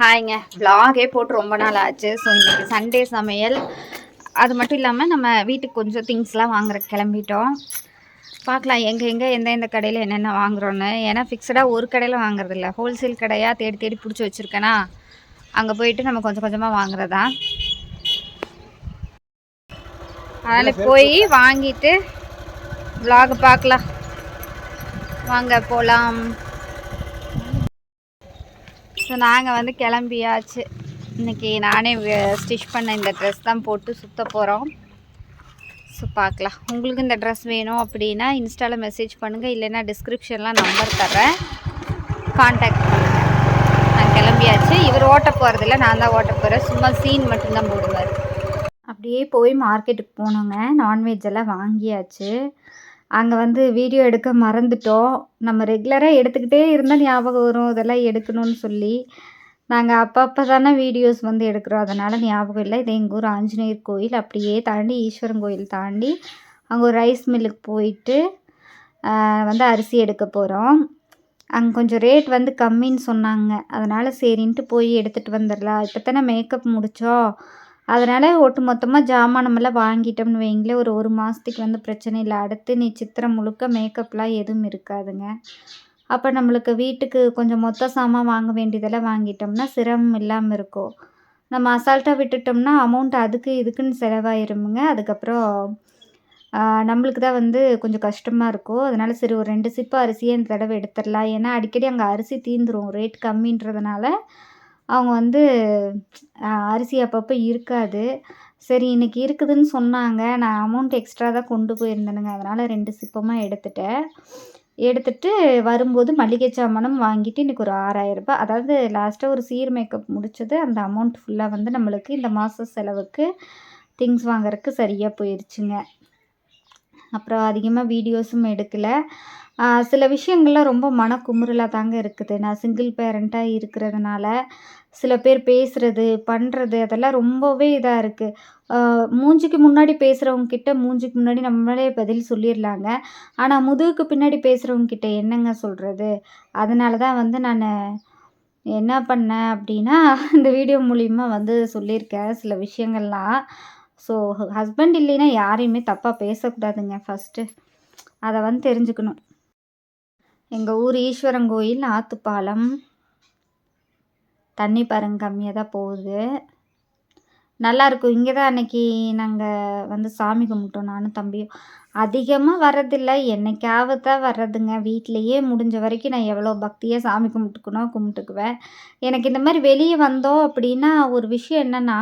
ஹாய்ங்க. Vlog-ஏ போட்டு ரொம்ப நாள் ஆச்சு. ஸோ இன்றைக்கி சண்டே சமையல். அது மட்டும் இல்லாமல் நம்ம வீட்டுக்கு கொஞ்சம் திங்ஸ்லாம் வாங்குற கிளம்பிட்டோம். பார்க்கலாம் எங்கே எங்கே எந்த எந்த கடையில் என்னென்ன வாங்குறோன்னு ஏன்னா ஃபிக்ஸடாக ஒரு கடையில் வாங்குறதில்ல ஹோல்சேல் கடையாக தேடி தேடி பிடிச்சி வச்சுருக்கேனா அங்கே போயிட்டு நம்ம கொஞ்சம் கொஞ்சமாக வாங்குறதா. அதில் போய் வாங்கிட்டு vlog பார்க்கலாம். வாங்க போகலாம் ஸோ நாங்கள் வந்து கிளம்பியாச்சு. இன்னைக்கு நானே ஸ்டிச் பண்ண இந்த ட்ரெஸ் தான் போட்டு சுத்த போகிறோம் ஸோ பார்க்கலாம் உங்களுக்கு இந்த ட்ரெஸ் வேணும் அப்படின்னா இன்ஸ்டாவில் மெசேஜ் பண்ணுங்கள் இல்லைன்னா டிஸ்கிரிப்ஷன்லாம் நம்பர் தரேன் காண்டாக்ட் பண்ணுங்கள் நான் கிளம்பியாச்சு. இவர் ஓட்ட போகிறதில்ல நான் தான் ஓட்ட போகிறேன் சும்மா சீன் மட்டும்தான் போடுவார். அப்படியே போய் மார்க்கெட்டுக்கு போனோங்க. நான்வெஜ் எல்லாம் வாங்கியாச்சு. அங்கே வந்து வீடியோ எடுக்க மறந்துட்டோம். நம்ம ரெகுலராக எடுத்துக்கிட்டே இருந்தால் ஞாபகம் வரும். இதெல்லாம் எடுக்கணும்னு சொல்லி. நாங்கள் அப்பப்போ தானே வீடியோஸ் வந்து எடுக்கிறோம். அதனால் ஞாபகம் இல்லை. இது எங்கள் ஊர் ஆஞ்சநேயர் கோயில். அப்படியே தாண்டி ஈஸ்வரன் கோயில் தாண்டி அங்கே ஒரு ரைஸ் மில்லுக்கு போயிட்டு வந்து அரிசி எடுக்க போகிறோம் அங்கே கொஞ்சம் ரேட் வந்து கம்மின்னு சொன்னாங்க. அதனால் சரின்ட்டு போய் எடுத்துகிட்டு வந்துடலாம். இப்போ தானே மேக்கப் முடித்தோம் அதனால் ஒட்டு மொத்தமாக ஜாமானமெல்லாம் வாங்கிட்டோம்னு வைங்களேன். ஒரு ஒரு மாதத்துக்கு வந்து பிரச்சனை இல்லை. அடுத்து நீ சித்திரம் முழுக்க மேக்கப்லாம் எதுவும் இருக்காதுங்க. அப்போ நம்மளுக்கு வீட்டுக்கு கொஞ்சம் மொத்த சாமான் வாங்க வேண்டியதெல்லாம் வாங்கிட்டோம்னா சிரமம் இல்லாமல் இருக்கும். நம்ம அசால்ட்டாக விட்டுட்டோம்னா அமௌண்ட் அதுக்கு இதுக்குன்னு செலவாயிருமுங்க. அதுக்கப்புறம் நம்மளுக்கு தான் வந்து கொஞ்சம் கஷ்டமாக இருக்கும். அதனால் சரி ஒரு ரெண்டு சிப்பு அரிசியே இந்த தடவை எடுத்துடலாம். ஏன்னா அடிக்கடி அங்கே அரிசி தீந்துரும். ரேட் கம்மின்றதுனால அவங்க வந்து அரிசி அப்பப்போ இருக்காது. சரி இன்னைக்கு இருக்குதுன்னு சொன்னாங்க. நான் அமௌண்ட் எக்ஸ்ட்ரா தான் கொண்டு போயிருந்தேனுங்க. அதனால் ரெண்டு சிப்பமாக எடுத்துட்டேன். எடுத்துட்டு வரும்போது மளிகை சாமானும் வாங்கிட்டு இன்றைக்கி ஒரு ஆறாயிரம் ரூபாய். அதாவது லாஸ்ட்டாக ஒரு சீர் மேக்கப் முடித்தது அந்த அமௌண்ட் ஃபுல்லாக வந்து நம்மளுக்கு இந்த மாத செலவுக்கு திங்ஸ் வாங்குறதுக்கு சரியாக போயிடுச்சுங்க அப்புறம் அதிகமாக வீடியோஸும் எடுக்கலை. சில விஷயங்கள்லாம் ரொம்ப மனக்குமுறலாக தாங்க இருக்குது. நான் சிங்கிள் பேரண்ட்டாக இருக்கிறதுனால சில பேர் பேசுகிறது பண்ணுறது அதெல்லாம் ரொம்பவே இதாக இருக்குது மூஞ்சிக்கு முன்னாடி பேசுகிறவங்க கிட்ட மூஞ்சிக்கு முன்னாடி நம்மளே பதில் சொல்லிடலாங்க ஆனால் முதுகுக்கு பின்னாடி பேசுகிறவங்க கிட்ட என்னங்க சொல்கிறது அதனால தான் வந்து நான் என்ன பண்ணேன் அப்படின்னா இந்த வீடியோ மூலிமா வந்து சொல்லியிருக்கேன் சில விஷயங்கள்லாம். ஸோ ஹஸ்பண்ட் இல்லைன்னா யாரையுமே தப்பாக பேசக்கூடாதுங்க ஃபஸ்ட்டு அதை வந்து தெரிஞ்சுக்கணும். எங்கள் ஊர் ஈஸ்வரன் கோயில் ஆத்துப்பாலம். தண்ணி பாருங்க கம்மியாக தான் போகுது. நல்லாயிருக்கும் இங்கே தான் அன்னைக்கு நாங்கள் வந்து சாமி கும்பிட்டோம் நானும் தம்பியும். அதிகமாக வர்றதில்ல. என்னைக்காவது தான் வர்றதுங்க. வீட்டிலையே முடிஞ்ச வரைக்கும் நான் எவ்வளோ பக்தியாக சாமி கும்பிட்டுக்கணும் கும்பிட்டுக்குவேன். எனக்கு இந்த மாதிரி வெளியே வந்தோம் அப்படின்னா ஒரு விஷயம் என்னென்னா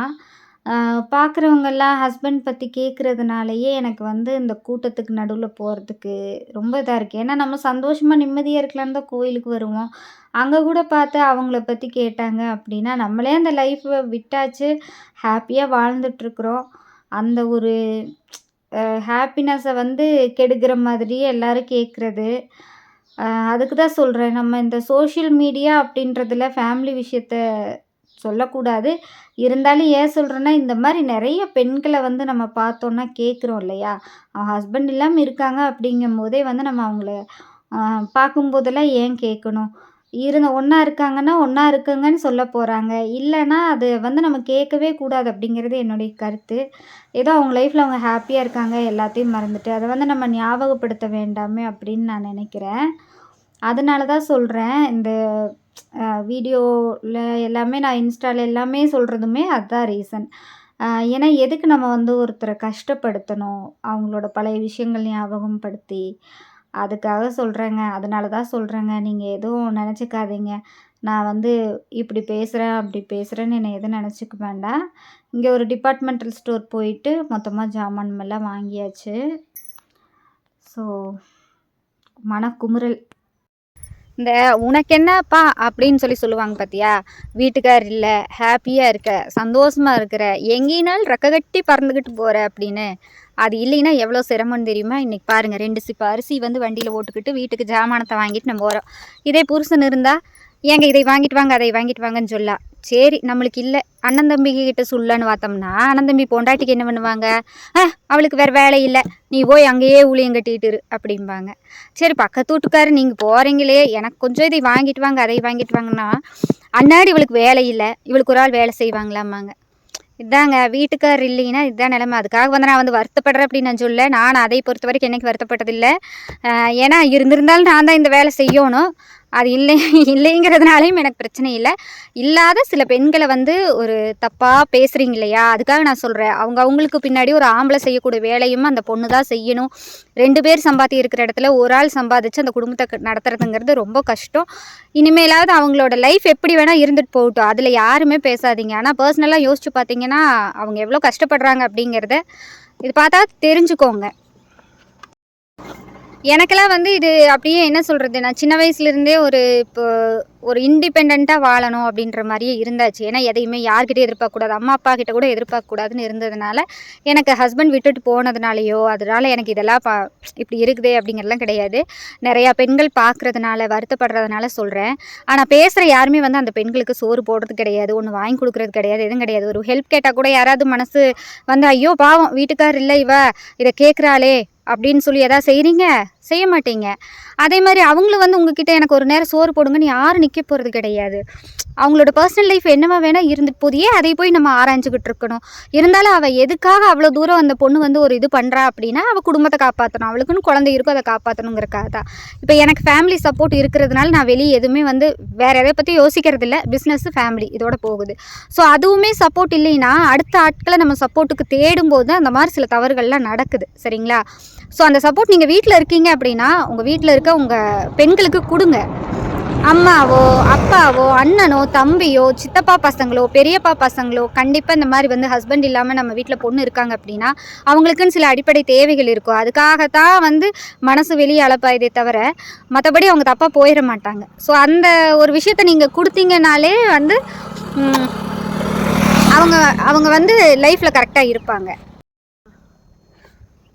பார்க்குறவங்கெல்லாம் ஹஸ்பண்ட் பற்றி கேட்குறதுனாலயே எனக்கு வந்து இந்த கூட்டத்துக்கு நடுவில் போகிறதுக்கு ரொம்ப இதாக இருக்குது ஏன்னா நம்ம சந்தோஷமாக நிம்மதியாக இருக்கலான்னு தான் கோயிலுக்கு வருவோம். அங்கே கூட பார்த்து அவங்கள பற்றி கேட்டாங்க அப்படின்னா நம்மளே அந்த லைஃப்பை விட்டாச்சு ஹாப்பியாக வாழ்ந்துட்டுருக்குறோம் அந்த ஒரு ஹாப்பினஸை வந்து கெடுக்கிற மாதிரியே எல்லாரும் கேட்குறது அதுக்கு தான் சொல்கிறேன் நம்ம இந்த சோஷியல் மீடியா அப்படின்றதுல ஃபேமிலி விஷயத்த சொல்லக்கூடாது. இருந்தாலும் ஏன் சொல்கிறேன்னா இந்த மாதிரி நிறைய பெண்களை வந்து நம்ம பார்த்தோன்னா கேட்குறோம் இல்லையா? அவன் ஹஸ்பண்ட் இல்லாமல் இருக்காங்க அப்படிங்கும் போதே வந்து நம்ம அவங்கள பார்க்கும்போதெல்லாம் ஏன் கேட்கணும்? இருந்த ஒன்றா இருக்காங்கன்னா ஒன்றா இருக்குங்கன்னு சொல்ல போகிறாங்க இல்லைன்னா அது வந்து நம்ம கேட்கவே கூடாது அப்படிங்கிறது என்னுடைய கருத்து. ஏதோ அவங்க லைஃப்பில் அவங்க ஹாப்பியாக இருக்காங்க எல்லாத்தையும் மறந்துட்டு. அதை வந்து நம்ம ஞாபகப்படுத்த வேண்டாமே அப்படின்னு நான் நினைக்கிறேன். அதனால தான் சொல்கிறேன் இந்த வீடியோவில் எல்லாமே நான் இன்ஸ்டாவில் எல்லாமே சொல்கிறதுமே அதுதான் ரீசன் ஏன்னா எதுக்கு நம்ம வந்து ஒருத்தரை கஷ்டப்படுத்தணும்? அவங்களோட பழைய விஷயங்கள் ஞாபகம் படுத்தி அதுக்காக சொல்கிறேங்க அதனால தான் சொல்கிறேங்க நீங்கள் எதுவும் நினச்சிக்காதீங்க. நான் வந்து இப்படி பேசுகிறேன் அப்படி பேசுகிறேன்னு என்னை எதுவும் நினச்சிக்க வேண்டாம். இங்கே ஒரு டிபார்ட்மெண்டல் ஸ்டோர் போயிட்டு மொத்தமாக ஜாமான் எல்லாம் வாங்கியாச்சு. ஸோ மனக்குமுறல். இந்த உனக்கு என்னப்பா அப்படின்னு சொல்லி சொல்லுவாங்க பார்த்தியா வீட்டுக்கார் இல்லை ஹாப்பியாக இருக்க சந்தோஷமாக இருக்கிற எங்கேனாலும் ரெக்க கட்டி பறந்துக்கிட்டு போகிற அப்படின்னு. அது இல்லைன்னா எவ்வளோ சிரமம்னு தெரியுமா? இன்றைக்கி பாருங்கள் ரெண்டு சிப்பு அரிசி வந்து வண்டியில் ஓட்டுக்கிட்டு வீட்டுக்கு ஜாமானத்தை வாங்கிட்டு நம்ம போகிறோம் இதே புருஷன் இருந்தால் ஏங்க இதை வாங்கிட்டு வாங்க அதை வாங்கிட்டு வாங்கன்னு சொல்லா. சரி நம்மளுக்கு இல்லை. அண்ணன் தம்பி கிட்ட சொல்லன்னு பார்த்தோம்னா அண்ணன் தம்பி பொண்டாட்டிக்கு என்ன பண்ணுவாங்க? ஆ அவளுக்கு வேறு வேலை இல்லை. நீ போய் அங்கேயே ஊழியம் கட்டிட்டு இரு அப்படிம்பாங்க. சரி பக்கத்து வீட்டுக்காரு நீங்கள் போகிறீங்களே எனக்கு கொஞ்சம் இதை வாங்கிட்டு வாங்க அதை வாங்கிட்டு வாங்கன்னா அன்னாடி இவளுக்கு வேலை இல்லை. இவளுக்கு ஒரு ஆள் வேலை செய்வாங்களாமாங்க இதாங்க வீட்டுக்கார் இல்லைன்னா இதுதான் நிலைமை. அதுக்காக வந்து நான் வந்து வருத்தப்படுறேன் அப்படின்னு நான் சொல்ல நான் அதை பொறுத்த வரைக்கும் என்னைக்கு வருத்தப்பட்டதில்லை. ஏன்னா இருந்திருந்தாலும் நான் தான் இந்த வேலை செய்யணும். அது இல்லை இல்லைங்கிறதுனாலையும் எனக்கு பிரச்சனை இல்லை. இல்லாத சில பெண்களை வந்து ஒரு தப்பாக பேசுகிறீங்க இல்லையா? அதுக்காக நான் சொல்கிறேன் அவங்க அவங்களுக்கு பின்னாடி ஒரு ஆம்பளை செய்யக்கூடிய வேலையும் அந்த பொண்ணு தான் செய்யணும். ரெண்டு பேர் சம்பாத்தி இருக்கிற இடத்துல ஒரு ஆள் சம்பாதிச்சு அந்த குடும்பத்தை நடத்துறதுங்கிறது ரொம்ப கஷ்டம். இனிமேலாவது அவங்களோட லைஃப் எப்படி வேணால் இருந்துட்டு போகட்டும். அதில் யாருமே பேசாதீங்க. ஆனால் பர்சனலாக யோசிச்சு பார்த்தீங்கன்னா அவங்க எவ்வளோ கஷ்டப்படுறாங்க அப்படிங்கிறத இது பார்த்தா தெரிஞ்சுக்கோங்க. எனக்கெல்லாம் வந்து இது அப்படியே என்ன சொல்கிறது நான் சின்ன வயசுலேருந்தே ஒரு இப்போ ஒரு இண்டிபெண்ட்டாக வாழணும் அப்படின்ற மாதிரியே இருந்தாச்சு. ஏன்னா எதையுமே யார்கிட்டயும் எதிர்பார்க்கக்கூடாது. அம்மா அப்பா கிட்ட கூட எதிர்பார்க்கக்கூடாதுன்னு இருந்ததுனால எனக்கு ஹஸ்பண்ட் விட்டுட்டு போனதுனாலையோ அதனால எனக்கு இதெல்லாம் பா இப்படி இருக்குதே அப்படிங்கிறதுலாம் கிடையாது. நிறையா பெண்கள் பார்க்குறதுனால வருத்தப்படுறதுனால சொல்கிறேன் ஆனால் பேசுகிற யாருமே வந்து அந்த பெண்களுக்கு சோறு போடுறது கிடையாது ஒன்று வாங்கி கொடுக்குறது கிடையாது எதுவும் கிடையாது. ஒரு ஹெல்ப் கேட்டால் கூட யாராவது மனசு வந்து ஐயோ பாவம் வீட்டுக்கார் இல்லை இவ இதை கேட்குறாளே அப்படின்னு சொல்லி எதாவது செய்கிறீங்க செய்ய மாட்டீங்க. அதே மாதிரி அவங்களும் வந்து உங்ககிட்ட எனக்கு ஒரு நேரம் சோறு போடுங்கன்னு யாரும் நிற்க போகிறது கிடையாது. அவங்களோட பர்சனல் லைஃப் என்னவா வேணால் இருந்துட்டு போதியே அதை போய் நம்ம ஆராய்ஞ்சிக்கிட்டு இருக்கணும்? இருந்தாலும் அவள் எதுக்காக அவ்வளோ தூரம் அந்த பொண்ணு வந்து ஒரு இது பண்ணுறா அப்படின்னா அவள் குடும்பத்தை காப்பாற்றணும் அவளுக்குன்னு குழந்தை இருக்கும் அதை காப்பாற்றணுங்கிறக்காக தான். இப்போ எனக்கு ஃபேமிலி சப்போர்ட் இருக்கிறதுனால நான் வெளியே எதுவுமே வந்து வேறு எதை பற்றி யோசிக்கிறது இல்லை. பிஸ்னஸ் ஃபேமிலி இதோட போகுது. ஸோ அதுவுமே சப்போர்ட் இல்லைன்னா அடுத்த ஆட்களை நம்ம சப்போர்ட்டுக்கு தேடும்போது அந்த மாதிரி சில தவறுகள்லாம் நடக்குது. சரிங்களா? ஸோ அந்த சப்போர்ட் நீங்கள் வீட்டில் இருக்கீங்க அப்படின்னா உங்கள் வீட்டில் இருக்க உங்கள் பெண்களுக்கு கொடுங்க. அம்மாவோ அப்பாவோ அண்ணனோ தம்பியோ சித்தப்பா பசங்களோ பெரியப்பா பசங்களோ கண்டிப்பாக இந்த மாதிரி வந்து ஹஸ்பண்ட் இல்லாமல் நம்ம வீட்டில் பொண்ணு இருக்காங்க அப்படின்னா அவங்களுக்குன்னு சில அடிப்படை தேவைகள் இருக்கும். அதுக்காகத்தான் வந்து மனசு வெளியே அழப்பாயதே தவிர மற்றபடி அவங்க தப்பாக போயிட மாட்டாங்க. ஸோ அந்த ஒரு விஷயத்த நீங்கள் கொடுத்தீங்கனாலே வந்து அவங்க அவங்க வந்து லைஃப்பில் கரெக்டாக இருப்பாங்க.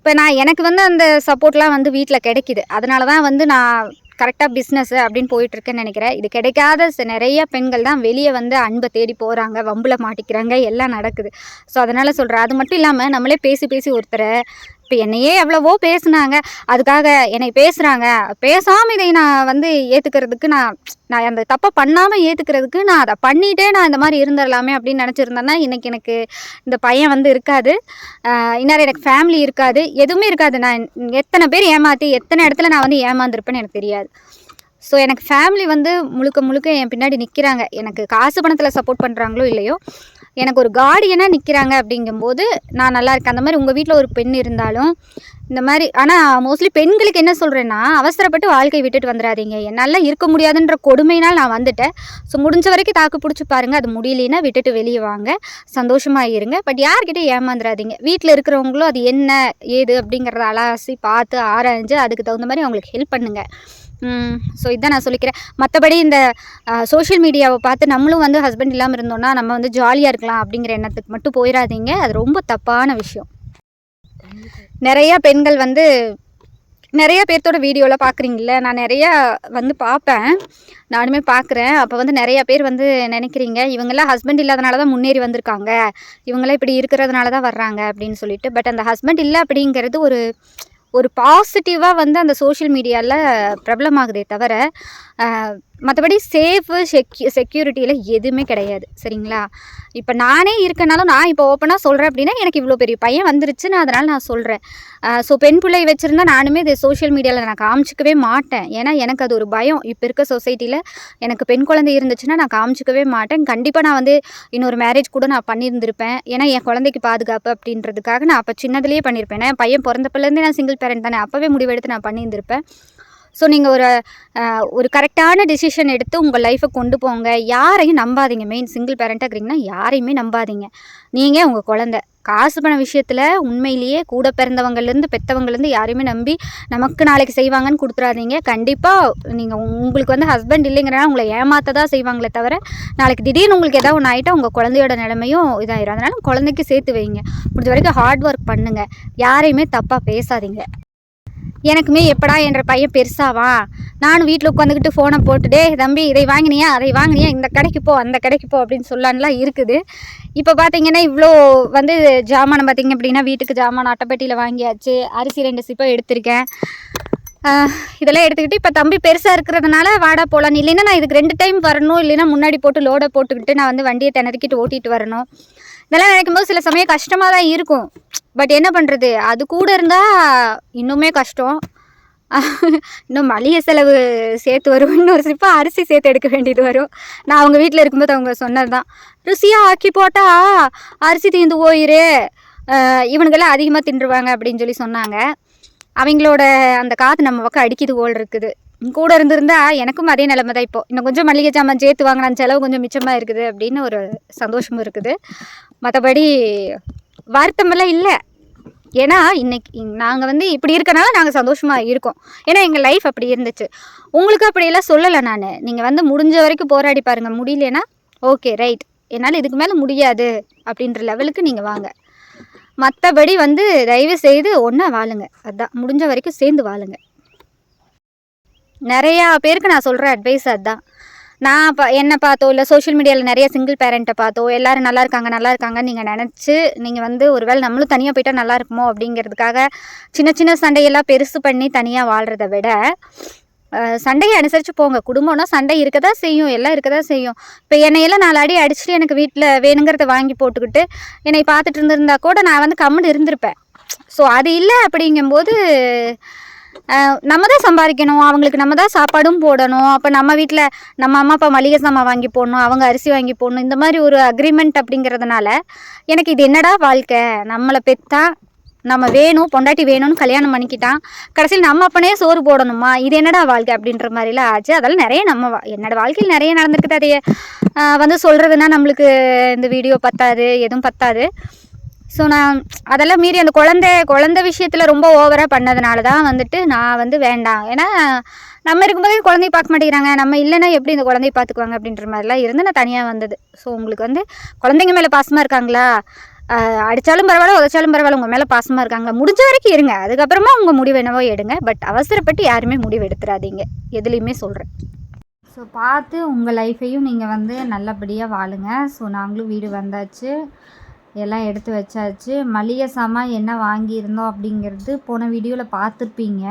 இப்போ நான் எனக்கு வந்து அந்த சப்போர்ட்லாம் வந்து வீட்டில் கிடைக்குது. அதனால தான் வந்து நான் கரெக்டாக பிஸ்னஸ் அப்படின்னு போயிட்டுருக்கேன்னு நினைக்கிறேன். இது கிடைக்காத ச- நிறைய பெண்கள் தான் வெளியே வந்து அன்பை தேடி போகிறாங்க வம்பில் மாட்டிக்கிறாங்க எல்லாம் நடக்குது. ஸோ அதனால் சொல்கிறேன் அது மட்டும் இல்லாமல் நம்மளே பேசி பேசி ஒருத்தரை இப்போ என்னையே எவ்வளவோ பேசுனாங்க. அதுக்காக என்னை பேசுகிறாங்க பேசாமல் இதை நான் வந்து ஏற்றுக்கிறதுக்கு நான் நான் அந்த தப்பை பண்ணாமல் ஏற்றுக்கிறதுக்கு நான் அதை பண்ணிகிட்டே நான் இந்த மாதிரி இருந்துடலாமே அப்படின்னு நினச்சிருந்தேன்னா இன்றைக்கி எனக்கு இந்த பையன் வந்து இருக்காது. ஆஹ் எனக்கு ஃபேமிலி இருக்காது. எதுவுமே இருக்காது. நான் எத்தனை பேர் ஏமாற்றி எத்தனை இடத்துல நான் வந்து ஏமாந்துருப்பேன்னு எனக்கு தெரியாது. ஸோ எனக்கு ஃபேமிலி வந்து முழுக்க முழுக்க என் பின்னாடி நிற்கிறாங்க எனக்கு காசு பணத்தில் சப்போர்ட் பண்ணுறாங்களோ இல்லையோ எனக்கு ஒரு கார்டியனாக நிற்கிறாங்க அப்படிங்கும்போது நான் நல்லா இருக்கேன். அந்த மாதிரி உங்கள் வீட்டில் ஒரு பெண் இருந்தாலும் இந்த மாதிரி ஆனால் மோஸ்ட்லி பெண்களுக்கு என்ன சொல்கிறேன்னா அவசரப்பட்டு வாழ்க்கை விட்டுட்டு வந்துடாதீங்க என்னால் இருக்க முடியாதுன்ற கொடுமையினால் நான் வந்துட்டேன். ஸோ முடிஞ்ச வரைக்கும் தாக்கு பிடிச்சி பாருங்கள் அது முடியலைன்னா விட்டுட்டு வெளியே வாங்க. சந்தோஷமாக இருங்க. பட் யார்கிட்ட ஏமாந்துடாதீங்க வீட்டில் இருக்கிறவங்களும் அது என்ன ஏது அப்படிங்கிறத அலாசி பார்த்து ஆராய்ஞ்சு அதுக்கு தகுந்த மாதிரி அவங்களுக்கு ஹெல்ப் பண்ணுங்கள் ஸோ இதான் நான் சொல்லிக்கிறேன். மற்றபடி இந்த சோஷியல் மீடியாவை பார்த்து நம்மளும் வந்து ஹஸ்பண்ட் இல்லாமல் இருந்தோம்னா நம்ம வந்து ஜாலியாக இருக்கலாம் அப்படிங்கிற எண்ணத்துக்கு மட்டும் போயிடாதீங்க அது ரொம்ப தப்பான விஷயம். நிறையா பெண்கள் வந்து நிறைய பேர்த்தோட வீடியோலாம் பார்க்குறீங்கள நான் நிறையா வந்து பார்ப்பேன். நானுமே பார்க்குறேன். அப்போ வந்து நிறையா பேர் வந்து நினைக்கிறீங்க இவங்கெல்லாம் ஹஸ்பண்ட் இல்லாதனால தான் முன்னேறி வந்திருக்காங்க. இவங்கெல்லாம் இப்படி இருக்கிறதுனால தான் வர்றாங்க அப்படின்னு சொல்லிட்டு. பட் அந்த ஹஸ்பண்ட் இல்லை அப்படிங்கிறது ஒரு ஒரு பாசிட்டிவாக வந்து அந்த சோஷியல் மீடியாவில் பிரபலமாகுதே தவிர மற்றபடி சேஃபு செக்யூ செக்யூரிட்டியில் எதுவுமே கிடையாது. சரிங்களா? இப்போ நானே இருக்கனாலும் நான் இப்போ ஓப்பனாக சொல்கிறேன் அப்படின்னா எனக்கு இவ்வளோ பெரிய பையன் வந்துருச்சு நான் அதனால் நான் சொல்கிறேன் ஸோ பெண் பிள்ளை வச்சுருந்தா நானுமே இது சோஷியல் மீடியாவில் நான் காமிச்சிக்கவே மாட்டேன். ஏன்னா எனக்கு அது ஒரு பயம். இப்போ இருக்க சொசைட்டியில் எனக்கு பெண் குழந்தை இருந்துச்சுன்னா நான் காமிச்சிக்கவே மாட்டேன். கண்டிப்பாக நான் வந்து இன்னொரு மேரேஜ் கூட நான் பண்ணியிருந்திருப்பேன். ஏன்னா என் குழந்தைக்கு பாதுகாப்பு அப்படின்றதுக்காக நான் அப்போ சின்னதுலேயே பண்ணியிருப்பேன். ஏன்னா என் பையன் பிறந்தப்பிலேருந்தே நான் சிங்கிள் பேரண்ட் தானே. அப்போவே முடிவெடுத்து நான் பண்ணியிருந்திருப்பேன். ஸோ நீங்கள் ஒரு ஒரு கரெக்டான டிசிஷன் எடுத்து உங்கள் லைஃப்பை கொண்டு போங்க. யாரையும் நம்பாதீங்க. மெயின் சிங்கிள் பேரண்ட்டாக இருக்கிறீங்கன்னா யாரையுமே நம்பாதீங்க. நீங்கள் உங்கள் குழந்த. காசு பண விஷயத்தில் உண்மையிலேயே கூட பிறந்தவங்கலேருந்து பெற்றவங்கலேருந்து யாரையுமே நம்பி நமக்கு நாளைக்கு செய்வாங்கன்னு கொடுத்துறாதீங்க. கண்டிப்பாக நீங்கள் உங்களுக்கு வந்து ஹஸ்பண்ட் இல்லைங்கிறனால உங்களை ஏமாற்ற தான் செய்வாங்களே தவிர நாளைக்கு திடீர்னு உங்களுக்கு ஏதாவது ஒன்று ஆகிட்டா உங்கள் குழந்தையோட நிலைமையும் இதாகிடும் அதனால குழந்தைக்கு சேர்த்து வைங்க. முடிஞ்ச வரைக்கும் ஹார்ட் ஒர்க் பண்ணுங்கள் யாரையுமே தப்பாக பேசாதீங்க. எனக்குமே எப்படா என்ற பையன் பெருசாவா? நானும் வீட்டில் உட்காந்துக்கிட்டு ஃபோனை போட்டுட்டே தம்பி இதை வாங்கினியா? அதை வாங்கினியா? இந்த கடைக்கு போ அந்த கடைக்கு போ அப்படின்னு சொல்லான்லாம் இருக்குது. இப்போ பார்த்தீங்கன்னா இவ்வளோ வந்து ஜாமான் பார்த்தீங்க அப்படின்னா வீட்டுக்கு ஜாமான் அட்டைப்பெட்டியில் வாங்கியாச்சு. அரிசி ரெண்டு சிப்பம் எடுத்திருக்கேன். இதெல்லாம் எடுத்துக்கிட்டு இப்போ தம்பி பெருசாக இருக்கிறதுனால வாடா போகலான்னு இல்லைன்னா நான் இதுக்கு ரெண்டு டைம் வரணும். இல்லைன்னா முன்னாடி போட்டு லோடை போட்டுக்கிட்டு நான் வந்து வண்டியை திணறிக்கிட்டு ஓட்டிகிட்டு வரணும். இதெல்லாம் நினைக்கும் போது சில சமயம் கஷ்டமாக தான் இருக்கும். பட் என்ன பண்ணுறது அது கூட இருந்தால் இன்னுமே கஷ்டம். இன்னும் மளிகை செலவு சேர்த்து வரும் இன்னொரு சிப்பா அரிசி சேர்த்து எடுக்க வேண்டியது வரும். நான் அவங்க வீட்டில் இருக்கும்போது அவங்க சொன்னது தான். ருசியாக ஆக்கி போட்டால் அரிசி தீர்ந்து போயிரு. ஆஹ் இவனுங்கெல்லாம் அதிகமாக தின்றுவாங்க அப்படின்னு சொல்லி சொன்னாங்க. அவங்களோட அந்த காற்று நம்ம பக்கம் அடிக்குது போல் இருக்குது. கூட இருந்திருந்தா எனக்கும் அதே நிலைமை தான் இப்போ. இன்னும் கொஞ்சம் மளிகை சாமான் சேர்த்து வாங்கின செலவு கொஞ்சம் மிச்சமாக இருக்குது அப்படின்னு ஒரு சந்தோஷமும் இருக்குது. மற்றபடி வருத்தமெல்லாம் இல்லை. ஏன்னா இன்னைக்கு நாங்கள் வந்து இப்படி இருக்கனால நாங்கள் சந்தோஷமாக இருக்கோம். ஏன்னா எங்கள் லைஃப் அப்படி இருந்துச்சு. உங்களுக்கு அப்படியெல்லாம் சொல்லலை நான். நீங்கள் வந்து முடிஞ்ச வரைக்கும் போராடி பாருங்கள் முடியலன்னா ஓகே ரைட் என்னால் இதுக்கு மேலே முடியாது அப்படின்ற லெவலுக்கு நீங்கள் வாங்க. மற்றபடி வந்து தயவு செய்து ஒன்றா வாழுங்க. அதுதான் முடிஞ்ச வரைக்கும் சேர்ந்து வாழுங்க. நிறையா பேருக்கு நான் சொல்கிற அட்வைஸ் அதுதான். நான் பா என்னை பார்த்தோ இல்லை சோஷியல் மீடியாவில் நிறைய சிங்கிள் பேரண்ட்டை பார்த்தோ எல்லோரும் நல்லா இருக்காங்க நல்லா இருக்காங்கன்னு நீங்கள் நினச்சி நீங்கள் வந்து ஒரு வேளை நம்மளும் தனியாக போயிட்டால் நல்லா இருக்குமோ அப்படிங்கிறதுக்காக சின்ன சின்ன சண்டையெல்லாம் பெருசு பண்ணி தனியாக வாழ்கிறத விட சண்டையை அனுசரித்து போங்க. குடும்பம்னா சண்டை இருக்க தான் செய்யும் எல்லாம் இருக்க தான் செய்யும். இப்போ என்னையெல்லாம் நாலு அடி அடிச்சுட்டு எனக்கு வீட்டில் வேணுங்கிறத வாங்கி போட்டுக்கிட்டு என்னை பார்த்துட்டு இருந்திருந்தா கூட நான் வந்து கம்முன்னு இருந்திருப்பேன். ஸோ அது இல்லை அப்படிங்கும்போது நம்ம தான் சம்பாதிக்கணும். அவங்களுக்கு நம்ம தான் சாப்பாடும் போடணும். அப்போ நம்ம வீட்டில் நம்ம அம்மா அப்பா மளிகை சாமான் வாங்கி போடணும். அவங்க அரிசி வாங்கி போடணும். இந்த மாதிரி ஒரு அக்ரிமெண்ட் அப்படிங்கிறதுனால எனக்கு இது என்னடா வாழ்க்கை? நம்மளை பெத்தா நம்ம வேணும் பொண்டாட்டி வேணும்னு கல்யாணம் பண்ணிக்கிட்டான். கடைசியில் நம்ம அப்பனே சோறு போடணுமா? இது என்னடா வாழ்க்கை அப்படின்ற மாதிரிலாம் ஆச்சு. அதெல்லாம் நிறைய நம்ம வா- என்னோட வாழ்க்கையில் நிறைய நடந்திருக்குது. அதையே வந்து சொல்கிறதுனா நம்மளுக்கு இந்த வீடியோ பத்தாது எதுவும் பத்தாது. ஸோ நான் அதெல்லாம் மீறி அந்த குழந்தை குழந்தை விஷயத்தில் ரொம்ப ஓவராக பண்ணதுனால தான் வந்துட்டு நான் வந்து வேண்டாம். ஏன்னா நம்ம இருக்கும்போதே குழந்தைய பார்க்க மாட்டேங்கிறாங்க. நம்ம இல்லைன்னா எப்படி இந்த குழந்தைய பார்த்துக்குவாங்க அப்படின்ற மாதிரிலாம் இருந்து நான் தனியாக வந்தது. ஸோ உங்களுக்கு வந்து குழந்தைங்க மேலே பாசமாக இருக்காங்களா? அடித்தாலும் பரவாயில்ல உதைச்சாலும் பரவாயில்ல உங்கள் மேலே பாசமாக இருக்காங்க. முடிஞ்ச வரைக்கும் இருங்க. அதுக்கப்புறமா உங்கள் முடிவு என்னவோ எடுங்க. பட் அவசரப்பட்டு யாருமே முடிவு எடுத்துடாதீங்க எதுலேயுமே சொல்கிறேன் ஸோ பார்த்து உங்கள் லைஃப்பையும் நீங்கள் வந்து நல்லபடியாக வாழுங்க. ஸோ நாங்களும் வீடு வந்தாச்சு. எல்லாம் எடுத்து வச்சாச்சு. மளிகை சாமான் என்ன வாங்கியிருந்தோம் அப்படிங்கிறது போன வீடியோவில் பார்த்துருப்பீங்க.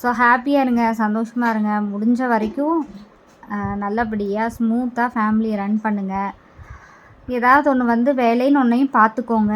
ஸோ ஹாப்பியாக இருங்க சந்தோஷமாக இருங்க. முடிஞ்ச வரைக்கும் நல்லபடியாக ஸ்மூத்தாக ஃபேமிலியை ரன் பண்ணுங்கள் ஏதாவது ஒன்று வந்து வேலைன்னு ஒன்றையும் பார்த்துக்கோங்க.